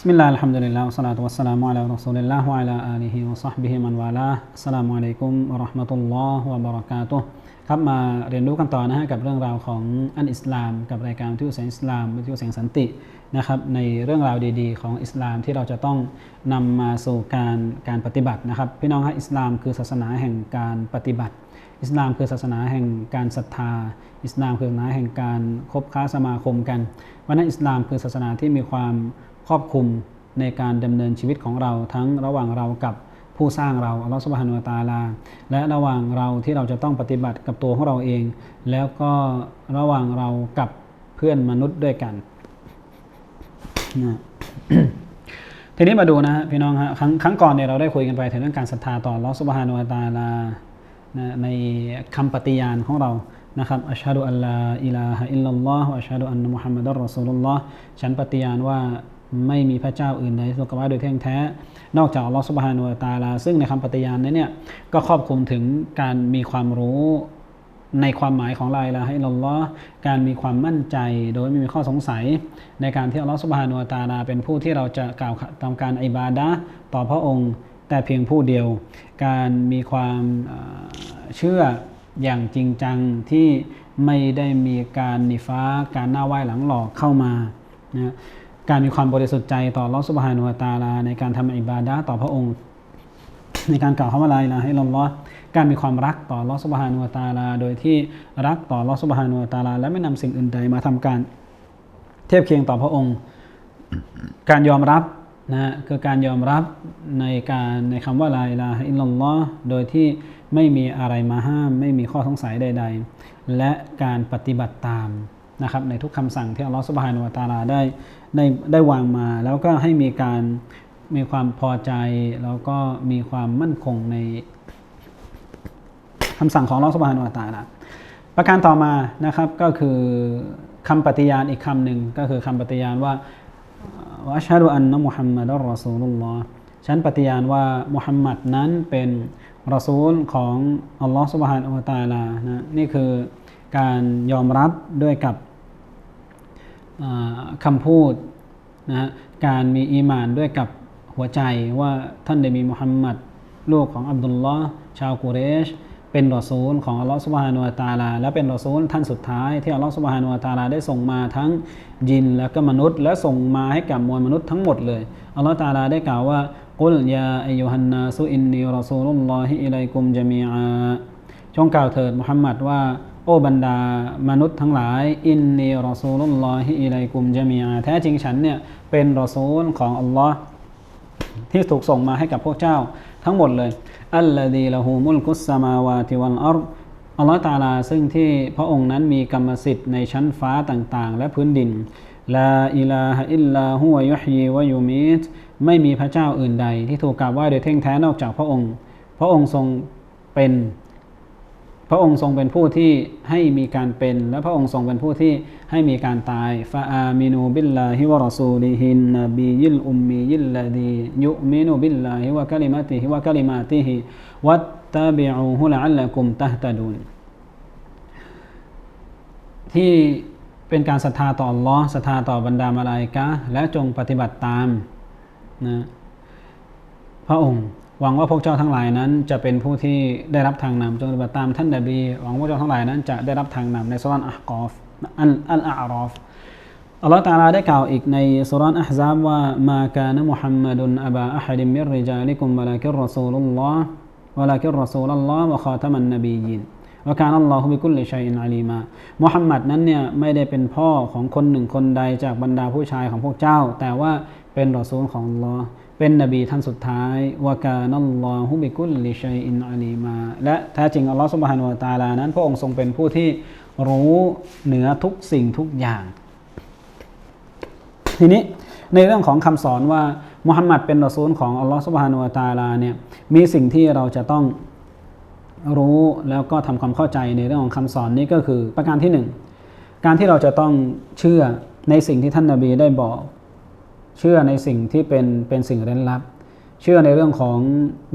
بسم الله الحمد لله والصلاة والسلام على رسول الله وعلى آله وصحبه من والاه السلام عليكم ورحمة الله وبركاته ครับมาเรียนรู้กันต่อนะฮะกับเรื่องราวของอันอิสลาม กับรายการวิทยุเสียงอิสลามวิทยุเสียงสันตินะครับในเรื่องราวดีๆ ของอิสลามที่เราจะต้องนำมาสู่การการปฏิบัตินะครับพี่น้องฮะอิสลามคือศาสนาแห่งการปฏิบัติ อิสลามคือศาสนาแห่งการศรัทธา อิสลามคือศาสนาแห่งการคบค้าสมาคมกันวันนั้นอิสลามคือศาสนาที่มีความ ครอบคลุมในการดำเนินชีวิตของเราทั้งระหว่างเรากับผู้สร้างเราอัลลอฮฺสุบฮานุวตาลา และระหว่างเราที่เราจะต้องปฏิบัติกับตัวของเราเอง แล้วก็ระหว่างเรากับเพื่อนมนุษย์ด้วยกันนะทีนี้มาดูนะพี่น้องฮะครั้งครั้งก่อนเนี่ยเราได้คุยกันไปถึงเรื่องการศรัทธาต่ออัลลอฮฺสุบฮานุวตาลาในคำปฏิญาณของเรานะครับอัชฮะดุอัลลาอิลาฮะอิลลัลลอฮ์อัชฮะดุอันมุฮัมมัดอัลรอซูลุลลอฮ์ฉันปฏิญาณว่า ไม่มีพระเจ้าอื่นใดสุกว่าโดยแท้แท้ นอกจากอัลลอฮฺสุบฮานุวะตาลา ซึ่งในคำปฏิญาณนั้นเนี่ยก็ครอบคลุมถึงการมีความรู้ในความหมายของลายละให้ลลอการมีความมั่นใจโดยไม่มีข้อสงสัย ในการที่อัลลอฮฺสุบฮานุวะตาลา เป็นผู้ที่เราจะกล่าวทำการอิบาดะต่อพระองค์ แต่เพียงผู้เดียว การมีความเชื่ออย่างจริงจังที่ไม่ได้มีการนิฟ้าการหน้าไหว้หลังหลอกเข้ามานะ การมีความบริสุทธิ์ใจต่อลอสุบฮานุวาตาลา ในการทำอิบาดะต่อพระองค์ ในการกล่าวคำว่าลาอิลาให้ลอลอการมีความรักต่อลอสุบฮานุวาตาลา โดยที่รักต่อลอสุบฮานุวาตาลา และไม่นำสิ่งอื่นใดมาทำการเทียบเคียงต่อพระองค์ การยอมรับนะคือการยอมรับในการในคำว่าลาอิลาฮิลลัลลอฮ์โดยที่ไม่มีอะไรมาห้าม ไม่มีข้อสงสัยใด ๆ และการปฏิบัติตาม นะครับในทุกคำสั่งที่อัลลอฮฺสุบฮานุวะตาลาได้ได้ได้วางมา แล้วก็ให้มีการมีความพอใจ แล้วก็มีความมั่นคงในคำสั่งของอัลลอฮฺสุบฮานุวะตาลาประการต่อมานะครับก็คือคำปฏิญาณอีกคำหนึ่งก็คือคำปฏิญาณว่าอัชฮะดุอันนะมุฮัมมัดอัลรอซูลุลลอฮ์ฉันปฏิญาณว่ามุฮัมมัดนั้นเป็นรอซูลของอัลลอฮฺสุบฮานุวะตาลานะนี่คือการยอมรับด้วยกับ คำพูดนะการมีอีมานด้วยกับหัวใจว่าท่านได้มีมุฮัมมัดลูกของอับดุลลอฮ์ชาวกุเรช เป็นรอซูลของอัลลอฮฺสุบฮานุวะตาลา และเป็นรอซูลท่านสุดท้ายที่อัลลอฮฺสุบฮานุวะตาลาได้ส่งมาทั้งยินและก็มนุษย์ และส่งมาให้กับมวลมนุษย์ทั้งหมดเลยอัลลอฮฺตาลาได้กล่าวว่ากุลยาอัยยูฮันนาสุอินนีรอซูลุลลอฮิอิลัยกุมจามีอาจงกล่าวเถิดมุฮัมมัดว่า โอ้บรรดามนุษย์ทั้งหลาย อินนีรอซูลุลลอฮิอิลัยกุมจามีอาแท้จริงฉันเนี่ยเป็นรอซูลของอัลลอฮ์ที่ถูกส่งมาให้กับพวกเจ้าทั้งหมดเลย อัลลดีละหูมุลกุสมาวาติวัลอัรอัลลอฮ์ตาลาซึ่งที่พระองค์นั้นมีกรรมสิทธิ์ในชั้นฟ้าต่างๆ และพื้นดินลาอิลาฮะอิลลาฮุวยุฮีวะยูมิตไม่มีพระเจ้าอื่นใด ที่ถูกกล่าวว่าโดยเท่งแท้นอกจากพระองค์ พระองค์ทรงเป็น พระองค์ทรงเป็นผู้ที่ให้มีการเป็น และพระองค์ทรงเป็นผู้ที่ให้มีการตายฟาอามินูบิลลาฮิวะรอซูลิฮินนบียิลอุมมียิลลาดียุมินูบิลลาฮิวะกะลิมาติฮิวะกะลิมาติฮิวัตตาบิอูฮุลอัลละกุมตะฮตะดูนที่เป็นการศรัทธาต่ออัลลอฮ์ศรัทธาต่อบรรดามาลายกะและจงปฏิบัติตามนะพระองค์ หวังว่าพวกเจ้าทั้งหลายนั้น จะเป็นผู้ที่ได้รับทางนำจงปฏิบัติตามท่านนบีหวังว่าพวกเจ้าทั้งหลายนั้นจะได้รับทางนำในสุรานอัลกอฟอัลอัลอารอฟอัลลอฮฺตาลาได้กล่าวอีกในสุรานอัลซาบว่ามากานมุฮัมมัดุนอับาอัฮดิมมิริจาลิกุมวะลากิรรอซูลุลลอฮ์วะลากิรรอซูลุลลอฮ์วะคาตมันนบียินว่าการอัลลอฮฺบิกุลลิชัยอินอาลีมามุฮัมมัดนั้นเนี่ยไม่ได้เป็นพ่อของคนหนึ่งคนใดจากบรรดาผู้ชายของพวกเจ้า แต่ว่าเป็นรอซูลของอัลลอฮ์ เป็นนบีท่านสุดท้ายวากานัลลอฮุบิกุลลิชัยอินอาลีมา และแท้จริงอัลลอฮฺสุบฮานุวตาลานั้น พระองค์ทรงเป็นผู้ที่รู้เหนือทุกสิ่งทุกอย่าง ทีนี้ในเรื่องของคำสอนว่ามุฮัมมัดเป็นรอซูลของอัลลอฮฺสุบฮานุวตาลาเนี่ยมีสิ่งที่เราจะต้องรู้แล้วก็ทำความเข้าใจในเรื่องของคำสอนนี้ก็คือประการที่หนึ่งการที่เราจะต้องเชื่อในสิ่งที่ท่านนาบีได้บอก เชื่อในสิ่งที่เป็นเป็นสิ่งเร้นลับ เชื่อในเรื่องของ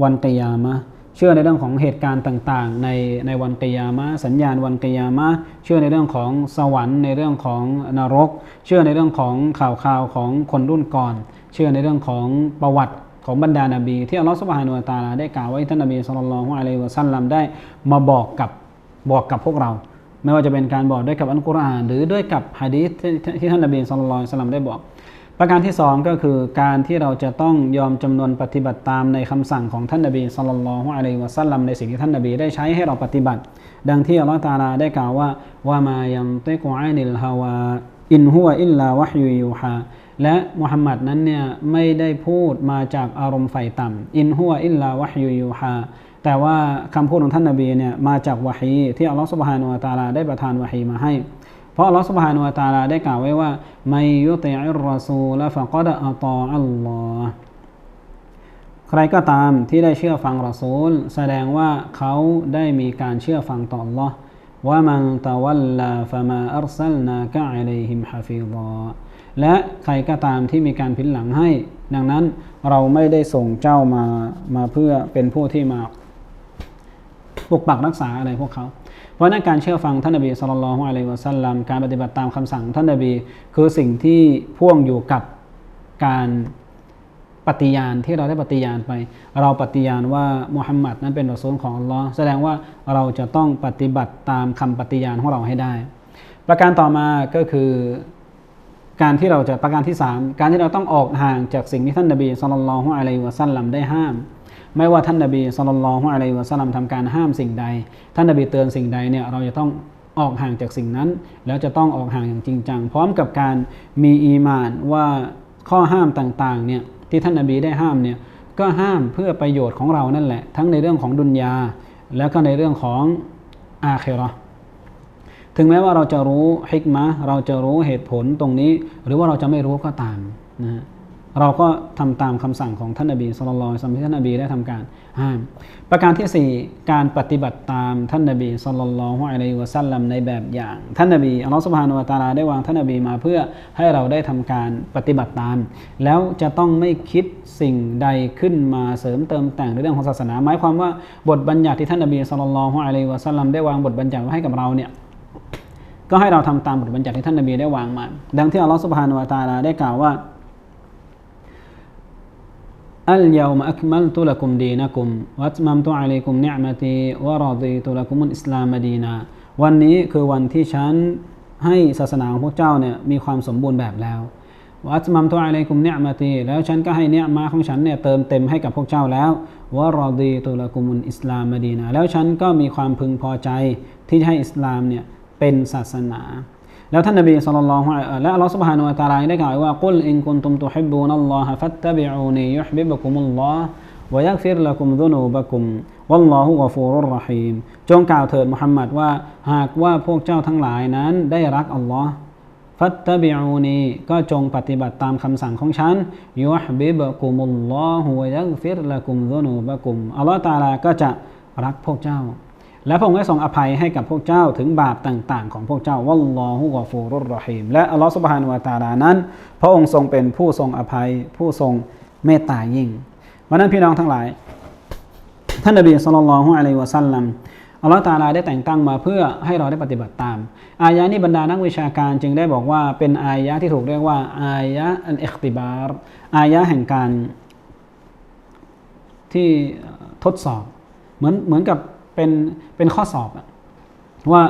วันกิยามะเชื่อในเรื่องของเหตุการณ์ต่างๆ ในในวันกิยามะสัญญาณวันกิยามะเชื่อในเรื่องของสวรรค์ ในเรื่องของนรก เชื่อในเรื่องของข่าวข่าวของคนรุ่นก่อน เชื่อในเรื่องของประวัติของบรรดานาบี ที่อัลลอฮฺสุบฮานุวะตาลาได้กล่าวไว้ท่านนบีสุลต่านละฮ์อะลัยฮิวะสัลลัมได้มาบอกกับบอกกับพวกเรา ไม่ว่าจะเป็นการบอกด้วยกับอัลกุรอานหรือด้วยกับฮะดีษที่ท่านนบีสุลต่านละสัลลัมได้บอก ประการที่สองก็คือการที่เราจะต้องยอมจำนวนปฏิบัติตามในคำสั่งของท่านนบีสุลต่านละฮ์อะลัยวะสัลลัมในสิ่งที่ท่านนบีได้ใช้ให้เราปฏิบัติ ดังที่อัลลอฮฺตาลาได้กล่าวว่าว่ามายัมติกุอานิลฮาวาอินฮุวอิลลาวะฮยูยูฮาและมุฮัมมัดนั้นเนี่ยไม่ได้พูดมาจากอารมณ์ไฟต่ำอินฮุวอิลลาวะฮยูยูฮาแต่ว่าคำพูดของท่านนบีเนี่ยมาจากวะฮีที่อัลลอฮฺสุบฮานุวะตาลาได้ประทานวะฮีมาให้ เพราะอัลลอฮฺสุบฮานุวะตาลาได้กล่าวไว้ว่าไม่ยุติอิรอซูลฟะกัดอัตออัลลอฮ์ใครก็ตามที่ได้เชื่อฟังรอซูล แสดงว่าเขาได้มีการเชื่อฟังต่อ Allah ว่ามันตะวัลลาฟะมาอัรซัลนากะอะลัยฮิมฮะฟิฎอและใครก็ตามที่มีการพินหลังให้ ดังนั้นเราไม่ได้ส่งเจ้ามามาเพื่อเป็นผู้ที่มาปกปักรักษาอะไรพวกเขา เพราะนั้นการเชื่อฟังท่านนบีสุลต่านละฮ์อะลัยวะสัลลัมการปฏิบัติตามคำสั่งท่านนบี คือสิ่งที่พ่วงอยู่กับการปฏิญาณที่เราได้ปฏิญาณไป เราปฏิญาณว่ามุฮัมมัดนั้นเป็นรอซูลของอัลลอฮ์แสดงว่าเราจะต้องปฏิบัติตามคำปฏิญาณของเราให้ได้ ประการต่อมาก็คือการที่เราจะประการที่ 3 การที่เราต้องออกห่างจากสิ่งที่ท่านนบีสุลต่านละฮ์อะลัยวะสัลลัมได้ห้าม ไม่ว่าท่านนบีสุลต่านละฮ์อะลัยวะสัลลัมทำการห้ามสิ่งใด ท่านนบีเตือนสิ่งใดเนี่ยเราจะต้องออกห่างจากสิ่งนั้น แล้วจะต้องออกห่างอย่างจริงจังพร้อมกับการมีอีมานว่าข้อห้ามต่างๆเนี่ยที่ท่านนบีได้ห้ามเนี่ยก็ห้ามเพื่อประโยชน์ของเรานั่นแหละ ทั้งในเรื่องของดุนยา แล้วก็ในเรื่องของอาเครอถึงแม้ว่าเราจะรู้ฮิกมะเราจะรู้เหตุผลตรงนี้ หรือว่าเราจะไม่รู้ก็ตามนะ เราก็ทำตามคำสั่งของท่านนบีสุลต่านที่ท่านนบีได้ทำการห้ามประการที่ 4 การปฏิบัติตามท่านนบีสุลต่านอะลัยวะสัลลัมในแบบอย่าง ท่านนบีอัลลอฮฺสุบฮานุวะตาลาได้วางท่านนบีมาเพื่อให้เราได้ทำการปฏิบัติตาม แล้วจะต้องไม่คิดสิ่งใดขึ้นมาเสริมเติมแต่งในเรื่องของศาสนา หมายความว่าบทบัญญัติที่ท่านนบีสุลต่านอะลัยวะสัลลัมได้วางบทบัญญัติไว้ให้กับเราเนี่ยก็ให้เราทำตามบทบัญญัติที่ท่านนบีได้วางมา ดังที่อัลลอฮฺสุบฮานุวะตาลาได้กล่าวว่า อัลยามอักมัลตุลักุมดีนักุมวัตมัมตุอะลัยกุมเนอมตีวะรอดีตุลกุมุลอิสลามดีนาวันนี้คือวันที่ฉันให้ศาสนาของพวกเจ้าเนี่ยมีความสมบูรณ์แบบแล้ววัตมัมตุอะลัยกุมเนอมตีแล้วฉันก็ให้เนอมาของฉันเนี่ยเติมเต็มให้กับพวกเจ้าแล้ววะรอดีตุลกุมุลอิสลามดีนาแล้วฉันก็มีความพึงพอใจที่จะให้อิสลามเนี่ยเป็นศาสนา แล้วท่านนบีสุลต่านและอัลลอฮฺ سبحانه และ تعالى ได้กล่าวว่ากุลอินกุนตุมตุฮิบูนัลลอฮะฟัตตบิอูนียุฮบิบกุมุลลอฮ์วยักฟิรละกุมดุนูบะกุมวัลลอฮุกฟูรุรรหีมจงกล่าวเถิดมุฮัมมัดว่า หากว่าพวกเจ้าทั้งหลายนั้นได้รักอัลลอฮ์ฟัตตบิอูนีก็จงปฏิบัติตามคำสั่งของฉันยุฮบิบกุมุลลอฮุวยักฟิรละกุมดุนูบะกุมอัลลอฮ์ตาลาก็จะรักพวกเจ้า และพระองค์ได้ทรงอภัยให้กับพวกเจ้าถึงบาปต่าง ๆ ของพวกเจ้าวัลลอฮุกอฟูรุรรหีมและอัลลอฮฺสุบฮานุวาตาลานั้น พระองค์ทรงเป็นผู้ทรงอภัย ผู้ทรงเมตตายิ่งวันนั้นพี่น้องทั้งหลาย ท่านนบีสุลต่านละฮ์อะลัยวะสัลลัมอัลลอฮฺตาลาได้แต่งตั้งมาเพื่อให้เราได้ปฏิบัติตาม อายะนี้บรรดานักวิชาการจึงได้บอกว่าเป็นอายะที่ถูกเรียกว่าอายะอันเอกติบาร์อายะแห่งการที่ทดสอบ เหมือนเหมือนกับ เป็นเป็นข้อสอบว่า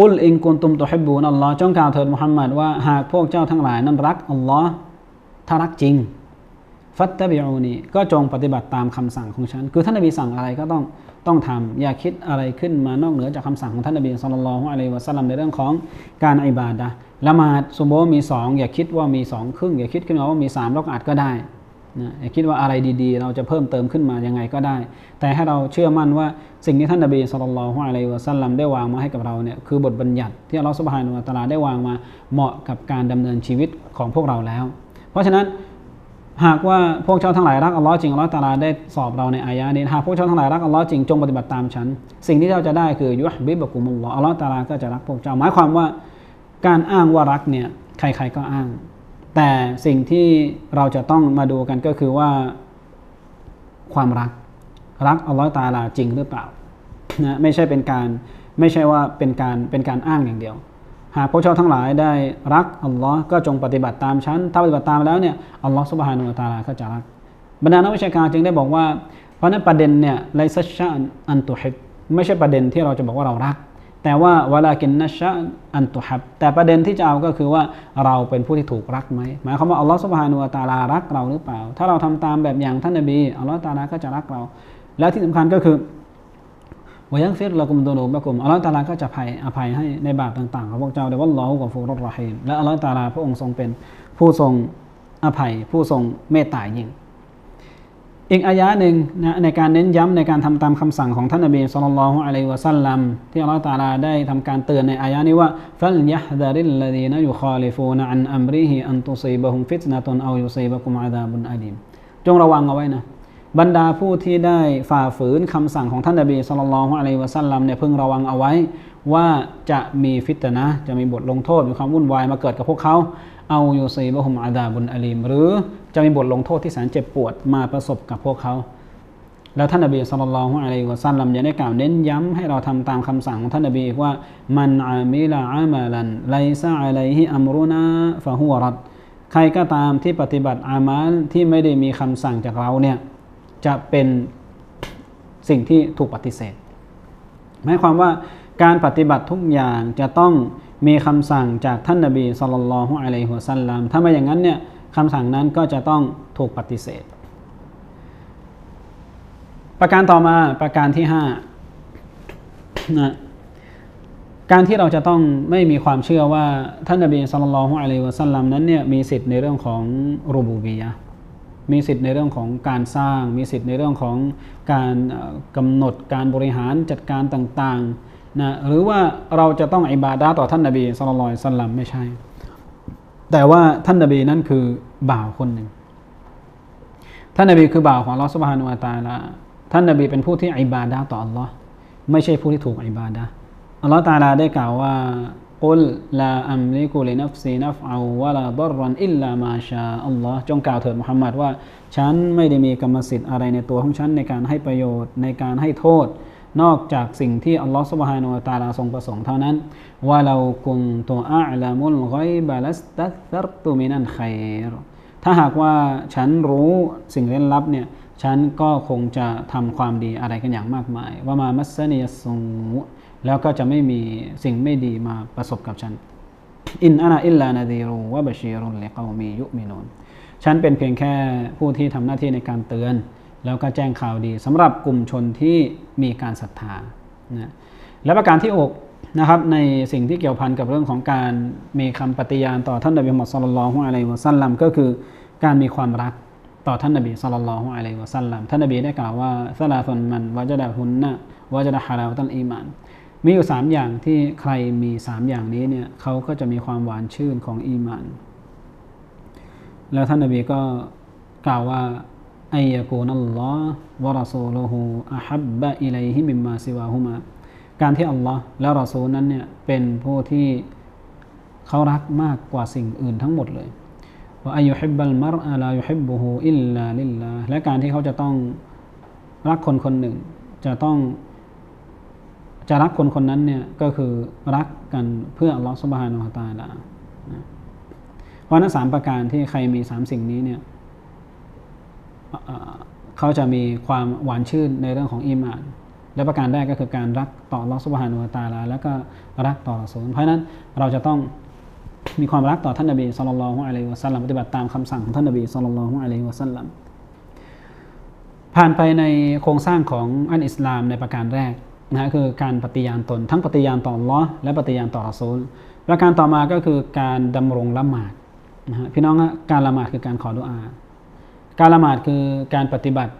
กุลอิงกุนตุมตุฮิบูนอัลลอฮ์จงกล่าวเถิดมุฮัมมัดว่าหากพวกเจ้าทั้งหลายนั้นรักอัลลอฮ์ถ้ารักจริง ฟัตตบิอูนีก็จงปฏิบัติตามคำสั่งของฉัน คือท่านนบีสั่งอะไรก็ต้องต้องทำอย่าคิดอะไรขึ้นมานอกเหนือจากคำสั่งของท่านนบีสุลต่านละฮ์อะลัยวะสัลลัมในเรื่องของการอิบาดะละหมาดสมมติมีสองอย่าคิดว่ามีสองครึ่งอย่าคิดขึ้นมาว่ามีสามรักอาจก็ได้ นะอย่าคิดว่าอะไรดีๆ เราจะเพิ่มเติมขึ้นมายังไงก็ได้ แต่ให้เราเชื่อมั่นว่าสิ่งที่ท่านนบีสุลต่านละฮ์อะลัยวะสัลลัมได้วางมาให้กับเราเนี่ยคือบทบัญญัติที่อัลลอฮฺสุบฮานุวะตาลาได้วางมาเหมาะกับการดำเนินชีวิตของพวกเราแล้ว เพราะฉะนั้นหากว่าพวกเจ้าทั้งหลายรักอัลลอฮ์จริงอัลลอฮฺตาลาได้สอบเราในอายะนี้หากพวกเจ้าทั้งหลายรักอัลลอฮ์จริงจงปฏิบัติตามฉัน สิ่งที่เจ้าจะได้คือยุฮบิบกุมุลลอฮ์อัลลอฮฺตาลาก็จะรักพวกเจ้าหมายความว่า การอ้างว่ารักเนี่ยใครๆก็อ้าง แต่สิ่งที่เราจะต้องมาดูกันก็คือว่าความรัก รักอัลลอฮฺตาลาจริงหรือเปล่านะไม่ใช่เป็นการไม่ใช่ว่าเป็นการเป็นการอ้างอย่างเดียว หากพวกเจ้าทั้งหลายได้รักอัลลอฮ์ก็จงปฏิบัติตามฉัน ถ้าปฏิบัติตามแล้วเนี่ยอัลลอฮ์สุบฮานุตาลาก็จะรัก บรรดานักวิชาการจึงได้บอกว่า เพราะนั้นประเด็นเนี่ยไลซัชชาอันตุฮิบไม่ใช่ประเด็นที่เราจะบอกว่าเรารัก แต่ว่าวลากินนัชชาอันตุฮับ แต่ประเด็นที่จะเอาก็คือว่าเราเป็นผู้ที่ถูกรักไหมหมายความว่าอัลลอฮ์สุบฮานุตาลารักเราหรือเปล่า ถ้าเราทำตามแบบอย่างท่านนบีอัลลอฮ์ตาลาก็จะรักเรา และที่สำคัญก็คือวยังฟิรละกุมโดนูบะกุมอัลลอฮฺตาลาก็จะภัยอภัยให้ในบาปต่างๆของพวกเจ้าแต่ว่าลอฮฺกับฟูรรอฮีมและอัลลอฮฺตาลาพระองค์ทรงเป็นผู้ทรงอภัย ผู้ทรงเมตตายิ่ง อีกอายะหนึ่งนะในการเน้นย้ำในการทำตามคำสั่งของท่านนบีสุลต่านลฮ์อะลัยวะสัลลัมที่อัลลอฮฺตาลาได้ทำการเตือนในอายะนี้ว่าฟัลยะฮดาริลลดีนะยุคาลิฟูนอันอัมริฮิอันตุซีบะฮุมฟิตนะตุนเอายุซีบะกุมอาดาบุนอาดีมจงระวังเอาไว้นะบรรดาผู้ที่ได้ฝ่าฝืนคำสั่งของท่านนบีสุลต่านลฮ์อะลัยวะสัลลัมเนี่ยพึงระวังเอาไว้ ว่าจะมีฟิตนะจะมีบทลงโทษมีความวุ่นวายมาเกิดกับพวกเขาเอายูซีบะฮุมอาดาบุนอลีม หรือจะมีบทลงโทษที่แสนเจ็บปวดมาประสบกับพวกเขาแล้วท่านนบีสุลต่านละฮ์อะลัยฮิวะสัลลัมยังได้กล่าวเน้นย้ำให้เราทำตามคำสั่งของท่านนบีว่ามันอามิลาอามาลันไลซาอะลัยฮิอัมรุนาฟะฮุวรัดใครก็ตามที่ปฏิบัติอามัลที่ไม่ได้มีคำสั่งจากเราเนี่ยจะเป็นสิ่งที่ถูกปฏิเสธหมายความว่า การปฏิบัติทุกอย่างจะต้องมีคำสั่งจากท่านนาบีสุลต่านละฮ์อะลัยฮิวะสัลลัมถ้าไม่อย่างนั้นเนี่ยคำสั่งนั้นก็จะต้องถูกปฏิเสธ ประการต่อมาประการที่5นะการที่เราจะต้องไม่มีความเชื่อว่าท่านนาบีสุลต่านละฮ์อะลัยฮิวะสัลลัมนั้นเนี่ยมีสิทธิ์ในเรื่องของรูบูบียะมีสิทธิ์ในเรื่องของการสร้าง มีสิทธิ์ในเรื่องของการกำหนดการบริหารจัดการต่างๆ นะหรือว่าเราจะต้องอิบาดาต่อท่านนาบีสุลต่านสัลลัมไม่ใช่ แต่ว่าท่านนาบีนั้นคือบ่าวคนหนึ่ง ท่านนาบีคือบ่าวของอัลลอฮฺสุบฮานุวาตาลาท่านนาบีเป็นผู้ที่อิบาดาต่ออัลลอฮ์ไม่ใช่ผู้ที่ถูกอิบาดาอัลลอฮฺตาลาได้กล่าวว่ากุลลาอัมลิกุลินัฟซีนัฟเอาวะลาดรรันอิลลามาชาอัลลอฮ์จงกล่าวเถิดมุฮัมมัดว่า ฉันไม่ได้มีกรรมสิทธิ์อะไรในตัวของฉันในการให้ประโยชน์ในการให้โทษ นอกจากสิ่งที่อัลลอฮ์สุบฮานุตาลาทรงประสงค์เท่านั้นว่าเรากุนตัวอัลามุลไกบาลัสตัตรตุมินันขัยรถ้าหากว่าฉันรู้สิ่งเร้นลับเนี่ยฉันก็คงจะทำความดีอะไรกันอย่างมากมาย ว่ามามัสเนียสูแล้วก็จะไม่มีสิ่งไม่ดีมาประสบกับฉัน อินอานาอิลลานาดีรูวะบชีรุลเลกอมียุมินุนฉันเป็นเพียงแค่ผู้ที่ทำหน้าที่ในการเตือน แล้วก็แจ้งข่าวดีสำหรับกลุ่มชนที่มีการศรัทธานะและประการที่อกนะครับในสิ่งที่เกี่ยวพันกับเรื่องของการมีคำปฏิญาณต่อท่านนบีมุฮัมมัดสุลลัลฮุอะลัยฮิวะสัลลัมก็คือการมีความรักต่อท่านนบีสุลลัลฮุอะลัยฮิวะสัลลัมท่านนบีได้กล่าวว่าซาลาฟุนมันวะจดะฮุนนะวะจดะฮาราวตัลอีมานมีอยู่สามอย่างที่ใครมีสามอย่างนี้เนี่ยเขาก็จะมีความหวานชื่นของอีมาน แล้วท่านนบีก็กล่าวว่า อัยยกูนัลลอฮ์วะรอซูลูฮูอะฮับบะอิลัยฮิมิมมาซิวาฮุมาการที่อัลลอฮ์และรอซูลนั้นเนี่ยเป็นผู้ที่เขารักมากกว่าสิ่งอื่นทั้งหมดเลยว่าอายุฮิบบัลมารอะลายุฮิบบุฮูอิลลาลิลลาและการที่เขาจะต้องรักคนคนหนึ่ง จะต้องจะรักคนคนนั้นเนี่ยก็คือรักกันเพื่ออัลลอฮฺสุบฮานาอัลตาลาเพราะนั้นสามประการที่ใครมีสามสิ่งนี้เนี่ย เขาจะมีความหวานชื่นในเรื่องของอีมาน และประการแรกก็คือการรักต่ออัลอสุบฮานาอัลตาลา แล้วก็รักต่อรอซูลเพราะนั้นเราจะต้องมีความรักต่อท่านนบีสุลต่านละฮ์อะลัยวะสัลลัมปฏิบัติตามคำสั่งของท่านนบีสุลต่านละฮ์อะลัยวะสัลลัมผ่านไปในโครงสร้างของอันอิสลามในประการแรกนะคือการปฏิญาณตน ทั้งปฏิญาณต่อลอและปฏิญาณต่อรอซูลประการต่อมาก็คือการดำรงละหมาดนะฮะพี่น้องการละหมาดคือการขอดุอา การละหมาดคือการปฏิบัติ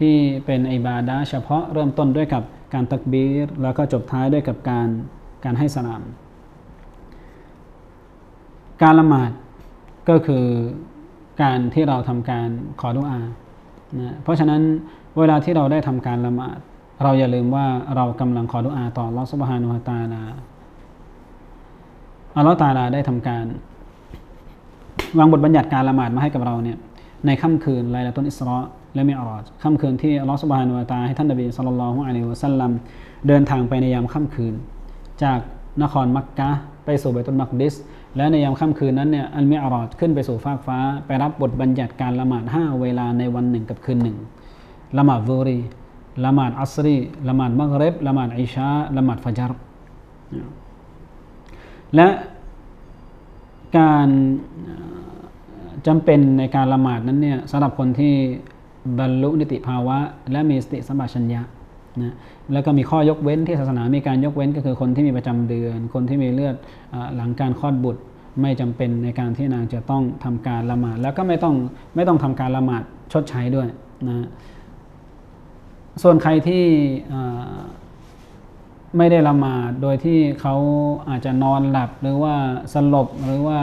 ที่เป็นอิบาดะเฉพาะเริ่มต้นด้วยกับการตักบีรแล้วก็จบท้ายด้วยกับการการให้สลาม การละหมาดก็คือการที่เราทำการขอดุอานะเพราะฉะนั้นเวลาที่เราได้ทำการละหมาด เราอย่าลืมว่าเรากำลังขอดุอาต่อลอสุบฮานุฮตาลาอัลลอฮฺตาลาได้ทำการ วางบทบัญญัติการละหมาดมาให้กับเราเนี่ย ในค่ำคืนไลลาตุนอิสราและมิอรอจค่ำคืนที่อัลลอฮฺสุบฮานุวะตาให้ท่านนบีสุลต่านละฮ์อะลัยฮิวะสัลลัมเดินทางไปในยามค่ำคืน จากนครมักกะไปสู่เบตุลมักดิส และในยามค่ำคืนนั้นเนี่ยอัลมิอรอจขึ้นไปสู่ฟากฟ้า ไปรับบทบัญญัติการละหมาดห้าเวลาในวันหนึ่งกับคืนหนึ่งละหมาดซูรีละหมาดอัสรีละหมาดมักริบละหมาดอิชาละหมาดฟัจรและการ จำเป็นในการละหมาดนั้นเนี่ยสำหรับคนที่บรรลุนิติภาวะ และมีสติสัมปชัญญะนะแล้วก็มีข้อยกเว้นที่ศาสนามีการยกเว้นก็คือคนที่มีประจำเดือน คนที่มีเลือดหลังการคลอดบุตรไม่จำเป็นในการที่นางจะต้องทำการละหมาด แล้วก็ไม่ต้องไม่ต้องทำการละหมาดชดใช้ด้วยนะส่วนใครที่ไม่ได้ละหมาดโดยที่เขาอาจจะนอนหลับหรือว่าสลบหรือว่า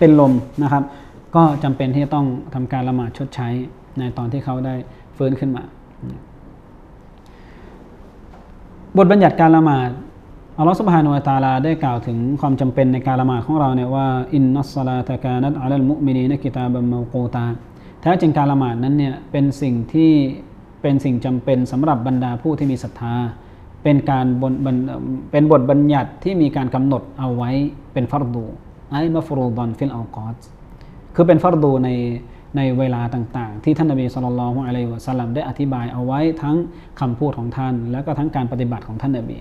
เป็นลมนะครับ ก็จำเป็นที่จะต้องทำการละหมาดชดใช้ในตอนที่เขาได้ฟื้นขึ้นมา บทบัญญัติการละหมาดอัลลอฮฺสุบฮานุวะตาลาได้กล่าวถึงความจำเป็นในการละหมาดของเราเนี่ยว่าอินนัสลาตะกานัตอัลลมุมินีนกิตาบัมมาโกตาแท้จริงการละหมาดนั้นเนี่ยเป็นสิ่งที่เป็นสิ่งจำเป็นสำหรับบรรดาผู้ที่มีศรัทธา เป็นการบนเป็นบทบัญญัติที่มีการกำหนดเอาไว้เป็นฟัรดู ไอ้มัฟรูดอนฟิลอัลกอสคือเป็นฟัรดูในในเวลาต่างๆ ที่ท่านนบีสุลต่านอะลัยวะสัลลัมได้อธิบายเอาไว้ทั้งคำพูดของท่าน แล้วก็ทั้งการปฏิบัติของท่านนบี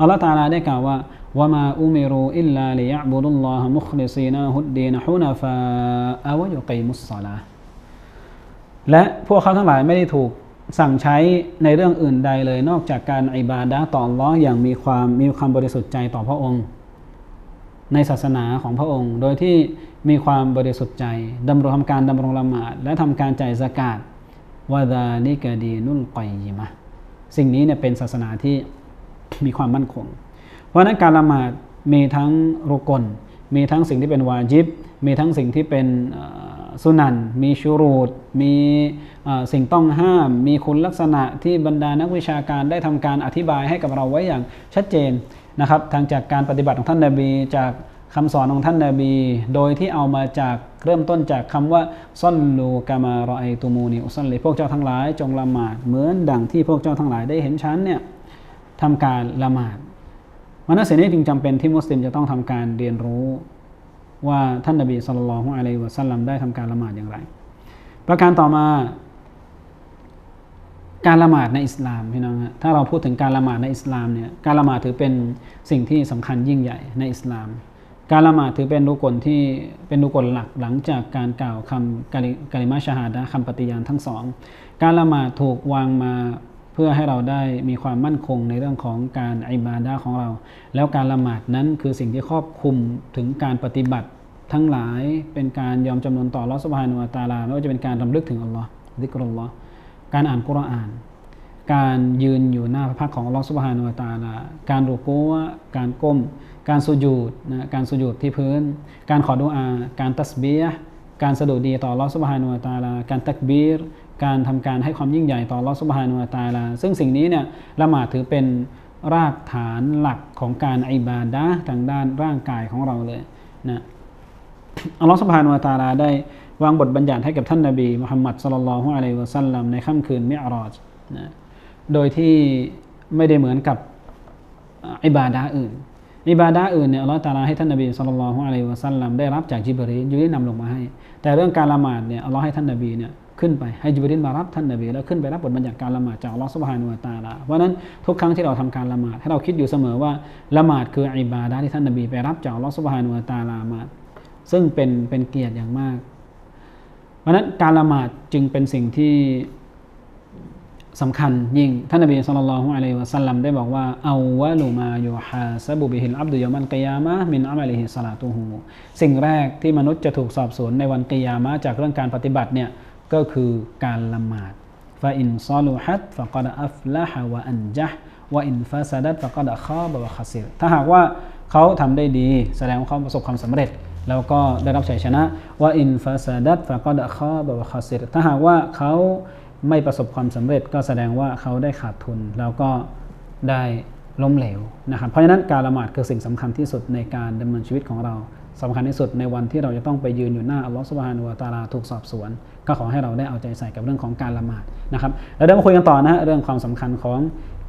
อัลลอฮฺตาลาได้กล่าวว่าวะมาอุมิรูอิลลาลิยะบุดุลลอฮ์มุคลิซีนาฮุดดีนฮุนาฟาอาวะยุกีมุสซาลาและพวกเขาทั้งหลายไม่ได้ถูกสั่งใช้ในเรื่องอื่นใดเลยนอกจากการอิบาดะต่อล้ออย่างมีความมีความบริสุทธิ์ใจต่อพระองค์ ในศาสนาของพระองค์ โดยที่มีความบริสุทธิ์ใจดำรงทำการดำรงละหมาดและทำการจ่ายสกาดวาดาลิกาดีนุลกอยยิมะสิ่งนี้เนี่ยเป็นศาสนาที่มีความมั่นคง เพราะนั้นการละหมาดมีทั้งรุกล มีทั้งสิ่งที่เป็นวาจิบ มีทั้งสิ่งที่เป็นสุนัน มีชูรูด มีสิ่งต้องห้าม มีคุณลักษณะที่บรรดานักวิชาการได้ทำการอธิบายให้กับเราไว้อย่างชัดเจน นะครับทางจากการปฏิบัติของท่านนาบี จากคำสอนของท่านนาบี โดยที่เอามาจากเริ่มต้นจากคำว่าซ่อนลูกามารอไอตูมูนีอุซันเลยพวกเจ้าทั้งหลาย จงละหมาดเหมือนดังที่พวกเจ้าทั้งหลายได้เห็นฉันเนี่ยทำการละหมาดมันนั่นสิ่งนี้จึงจำเป็นที่มุสลิมจะต้องทำการเรียนรู้ ว่าท่านนบีสุลต่านอะลัยวะสัลลัมได้ทำการละหมาดอย่างไร ประการต่อมา การละหมาดในอิสลามพี่น้องถ้าเราพูดถึงการละหมาดในอิสลามเนี่ยการละหมาดถือเป็นสิ่งที่สำคัญยิ่งใหญ่ในอิสลาม การละหมาดถือเป็นรุกลที่เป็นรุกลหลักหลังจากการกล่าวคำกาลิมาชาฮาดะคำปฏิญาณทั้งสองการละหมาดถูกวางมาเพื่อให้เราได้มีความมั่นคงในเรื่องของการอิบาดาของเรา แล้วการละหมาดนั้นคือสิ่งที่ครอบคลุมถึงการปฏิบัติทั้งหลายเป็นการยอมจำนนต่อลอสบานุอัตาลาไม่ว่าจะเป็นการรำลึกถึงอัลลอฮ์ดิกรุลลอฮ์ การอ่านกุรอาน การยืนอยู่หน้าพระพักของอัลลอฮ์สุบฮานุตาลาการรูกูวการก้ม การสุญูดนะการสุญูดที่พื้น การขอดุอา การตัสเบียการสะดุดีต่ออัลลอสุบฮานุตาลา การตักบีร การทำการให้ความยิ่งใหญ่ต่ออัลลอสุบฮานุตาลา ซึ่งสิ่งนี้เนี่ยละหมาดถือเป็นรากฐานหลักของการอิบาดะทางด้านร่างกายของเราเลยนะอัลลอฮฺสุบฮานุตาลาได้ วางบทบัญญัติให้กับท่านนาบีมุฮัมมัดสุลลัลฮุอะลัยวะสัลลัมในค่ำคืนมิอรอจนะโดยที่ไม่ได้เหมือนกับอิบาดะอื่น อิบาดะอื่นเนี่ยอัลลอฮฺตาลาให้ท่านนาบีสุลลัลฮุอะลัยวะสัลลัมได้รับจากจิบรียูได้นำลงมาให้ แต่เรื่องการละหมาดเนี่ยอัลลอฮฺให้ท่านนาบีเนี่ยขึ้นไปให้จิบรินมารับท่านนบีแล้วขึ้นไปรับบทบัญญัติการละหมาดจากอัลลอฮฺสุบฮานุวะตาลาเพราะนั้นทุกครั้งที่เราทำการละหมาดให้เราคิดอยู่เสมอว่าละหมาดคืออิบาดะที่ท่านนบีไปรับจากอัลลอฮฺสุบฮานุวะตาลามา ซึ่งเป็นเป็นเกียรติอย่างมาก ราะนั้นการละหมาดจึงเป็นสิ่งที่สำคัญยิ่ง ท่านนบีสุลต่านละฮ์อะลัยวะสัลลัมได้บอกว่าเอาวะลูมายูฮาซาบุบิฮิลอับดุยามันกิยามะมินอัมลิฮิสลาตูฮูสิ่งแรกที่มนุษย์จะถูกสอบสวนในวันกิยามะจากเรื่องการปฏิบัติเนี่ยก็คือการละหมาดฟาอินซอลูฮัดฟะกอดอัฟละฮะวะอันจัฮวะอินฟาซาดัดฟะกอดข้อบะวะคาซิรถ้าหากว่าเขาทำได้ดีแสดงว่าเขาประสบความสำเร็จ แล้วก็ได้รับชัยชนะว่าอินฟาซาดัดฟะกอดข้อบะวะคาซิรถ้าหากว่าเขาไม่ประสบความสำเร็จก็แสดงว่าเขาได้ขาดทุน แล้วก็ได้ล้มเหลวนะครับ เพราะฉะนั้นการละหมาดคือสิ่งสำคัญที่สุดในการดำเนินชีวิตของเราสำคัญที่สุดในวันที่เราจะต้องไปยืนอยู่หน้าอัลลอฮฺสุบฮานุวะตาลาถูกสอบสวน ก็ขอให้เราได้เอาใจใส่กับเรื่องของการละหมาดนะครับแล้วเดี๋ยวมาคุยกันต่อนะฮะเรื่องความสำคัญของ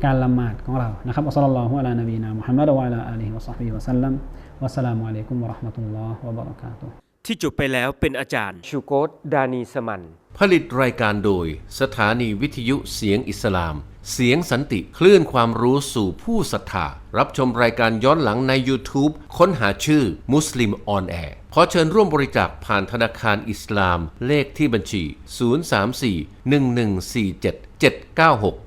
การละหมาดของเรานะครับอัสสลามุอะลานะบีนามุฮัมมัดวะอะลาอาลีฮิวะซอฮบิฮิวะซัลลัม วัสสลามุอะลัยกุมวะเราะห์มะตุลลอฮ์วะบะเราะกาตุฮ์ที่จบไปแล้วเป็นอาจารย์ ชูโกตดานีสมัน ผลิตรายการโดย สถานีวิทยุเสียงอิสลาม เสียงสันติคลื่นความรู้สู่ผู้ศรัทธารับชมรายการย้อนหลังใน YouTube ค้นหาชื่อมุสลิมออนแอร์ขอเชิญร่วมบริจาคผ่านธนาคารอิสลาม เลขที่บัญชี 034-1147-796